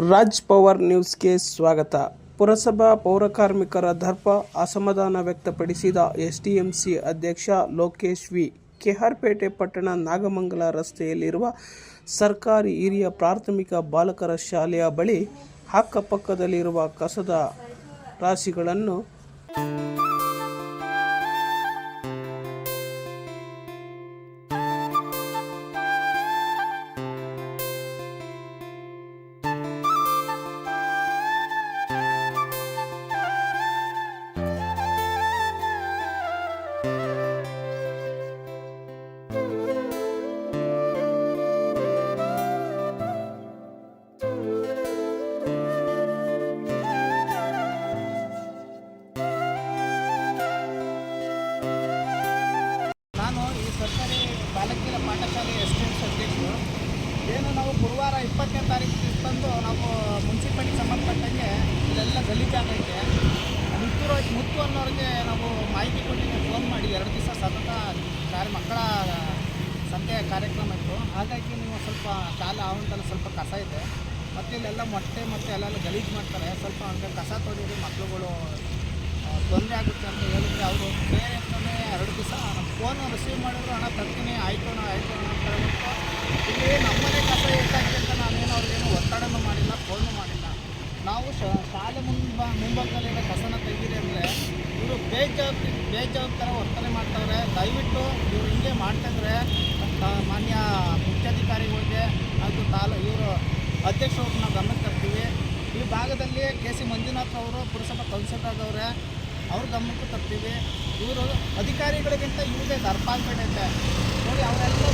Raj power ನ್ಯೂಸ್ಗೆ ಸ್ವಾಗತ. ಪುರಸಭಾ ಪೌರಕಾರ್ಮಿಕರ ದರ್ಪ ಅಸಮಾಧಾನ ವ್ಯಕ್ತಪಡಿಸಿದ ಎಸ್ಡಿಎಂಸಿ ಅಧ್ಯಕ್ಷ ಲೋಕೇಶ್ ವಿ. ಕೆಆರ್ಪೇಟೆ ಪಟ್ಟಣ ನಾಗಮಂಗಲ ರಸ್ತೆಯಲ್ಲಿರುವ ಸರ್ಕಾರಿ ಹಿರಿಯ ಪ್ರಾಥಮಿಕ ಬಾಲಕರ ಶಾಲೆಯ ಬಳಿ ಅಕ್ಕಪಕ್ಕದಲ್ಲಿರುವ ಕಸದ ರಾಶಿಗಳನ್ನು ಸರ್ಕಾರಿ ಬಾಲಕಿಯರ ಪಾಠಶಾಲೆ ಎಸ್ ಡಿ ಎಸ್ ಅಧ್ಯಕ್ಷರು. ಏನು ನಾವು ಗುರುವಾರ ಇಪ್ಪತ್ತನೇ ತಾರೀಕು ಬಂದು ನಾವು ಮುನ್ಸಿಪಾಲಿಟಿ ಸಂಬಂಧಪಟ್ಟಂಗೆ ಇಲ್ಲೆಲ್ಲ ಗಲೀಜಾಗೈತೆ. ಮುತ್ತೂರು, ಮುತ್ತು ಅನ್ನೋರಿಗೆ ನಾವು ಮಾಹಿತಿ ಕೊಟ್ಟಿಗೆ ಫೋನ್ ಮಾಡಿ. ಎರಡು ದಿವಸ ಸತತ ಕಾರ್ಯ, ಮಕ್ಕಳ ಸಂತೆಯ ಕಾರ್ಯಕ್ರಮ ಇತ್ತು. ಹಾಗಾಗಿ ನೀವು ಸ್ವಲ್ಪ ಶಾಲೆ ಆವರಣದಲ್ಲಿ ಸ್ವಲ್ಪ ಕಸ ಇದೆ. ಮತ್ತು ಇಲ್ಲೆಲ್ಲ ಮೊಟ್ಟೆ ಮತ್ತು ಅಲ್ಲೆಲ್ಲ ಗಲೀಜು ಮಾಡ್ತಾರೆ. ಸ್ವಲ್ಪ ಅಂದರೆ ಕಸ ತೊಡೀರಿ ಮಕ್ಕಳುಗಳು ತೊಂದರೆ ಆಗುತ್ತೆ ಅಂತ ಹೇಳಿದ್ರೆ ಅವರು ಬೇರೆ ಅಂತಲೇ ಎರಡು ದಿವಸ ಫೋನ್ ರಿಸೀವ್ ಮಾಡಿದ್ರು ಹಣ ತರ್ತೀನಿ, ಆಯ್ತು ಅಣ್ಣ, ಆಯಿತು ಅಣ್ಣ, ಅಂತ ಹೇಳ್ಬಿಟ್ಟು, ಇಲ್ಲಿ ನಮ್ಮನೆ ಕಸ ಎಷ್ಟಾಗಿದೆ ಅಂತ ನಾನೇನು ಅವ್ರಿಗೇನು ಒತ್ತಡನೂ ಮಾಡಿಲ್ಲ, ಫೋನು ಮಾಡಿಲ್ಲ. ನಾವು ಶಾಲೆ ಮುಂಬ ಮುಂಭಾಗದಲ್ಲಿರೋ ಕಸನ ತೆಗೀರಿ ಅಂದರೆ, ಇವರು ಬೇಜವಾಬ್ದಾರಿ ಬೇಜವಾಬ್ದಾರ ವರ್ತನೆ ಮಾಡ್ತಾವ್ರೆ ದಯವಿಟ್ಟು ಇವರು ಹಿಂಗೆ ಮಾಡ್ತಿದ್ರೆ ಮಾನ್ಯ ಮುಖ್ಯಾಧಿಕಾರಿಗಳಿಗೆ ಅದು ತಾಲ, ಇವರು ಅಧ್ಯಕ್ಷರು ನಾವು ಗಮನಕ್ಕೆ ತರ್ತೀವಿ. ಈ ಭಾಗದಲ್ಲಿ ಕೆ ಸಿ ಮಂಜುನಾಥ್ ಅವರು ಪುರಸಭಾ ಕೌನ್ಸಿಲರ್ ಅವರೇ ಅವ್ರ ಗಮನಕ್ಕೂ ತರ್ತೀವಿ. ಇವರು ಅಧಿಕಾರಿಗಳಿಗಿಂತ ಇವ್ರದೇ ದರ್ಪಾಗ್ಬಿಟ್ಟೈತೆ ನೋಡಿ ಅವರೆಲ್ಲ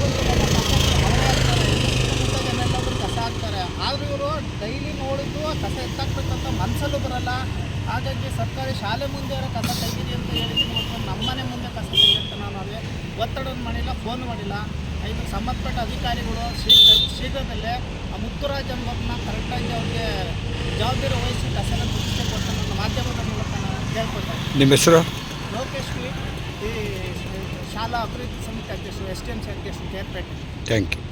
ಎಲ್ಲ ಕಸ ಹಾಕ್ತಾರೆ. ಆದರೂ ಇವರು ಡೈಲಿ ನೋಡಿದ್ದು ಕಸ ಎತ್ತಾಕ್ಬೇಕಂತ ಮನಸ್ಸಲ್ಲೂ ಬರಲ್ಲ. ಹಾಗಾಗಿ ಸರ್ಕಾರಿ ಶಾಲೆ ಮುಂದೆ ಅವರ ಕಸ ತೆಗೀರಿ ಅಂತ ಹೇಳಿದ್ರು ನೋಡ್ಕೊಂಡು ನಮ್ಮನೆ ಮುಂದೆ ಕಸ ತೆಗಿ ಅಂತ ನಾನು ಅವ್ರಿಗೆ ಒತ್ತಡವನ್ನು ಮಾಡಿಲ್ಲ ಫೋನ್ ಮಾಡಿಲ್ಲ. ಇದಕ್ಕೆ ಸಂಬಂಧಪಟ್ಟ ಅಧಿಕಾರಿಗಳು ಶೀಘ್ರ ಶೀಘ್ರದಲ್ಲೇ ಆ ಮುತ್ತುರಾಜ್ ಎಂಬವ್ರನ್ನ ಕರೆಕ್ಟಾಗಿ ಅವ್ರಿಗೆ ಜವಾಬ್ದಾರಿ ವಹಿಸಿ ಕಸನ ಕೊಡ್ತಾರೆ ನನ್ನ ಕೇಳ್ಕೊಳ್ತೇನೆ ನಿಮ್ಮ ಹೆಸರು? ಲೋಕೇಶ್ ಈ ಶಾಲಾ ಅಭಿವೃದ್ಧಿ ಸಮಿತಿ ಅಧ್ಯಕ್ಷರು ಎಸ್ ಟಿ ಎಂ ಸಿ ಅಧ್ಯಕ್ಷರು ಕೇರ್ಪೇಟೆ ಥ್ಯಾಂಕ್ ಯು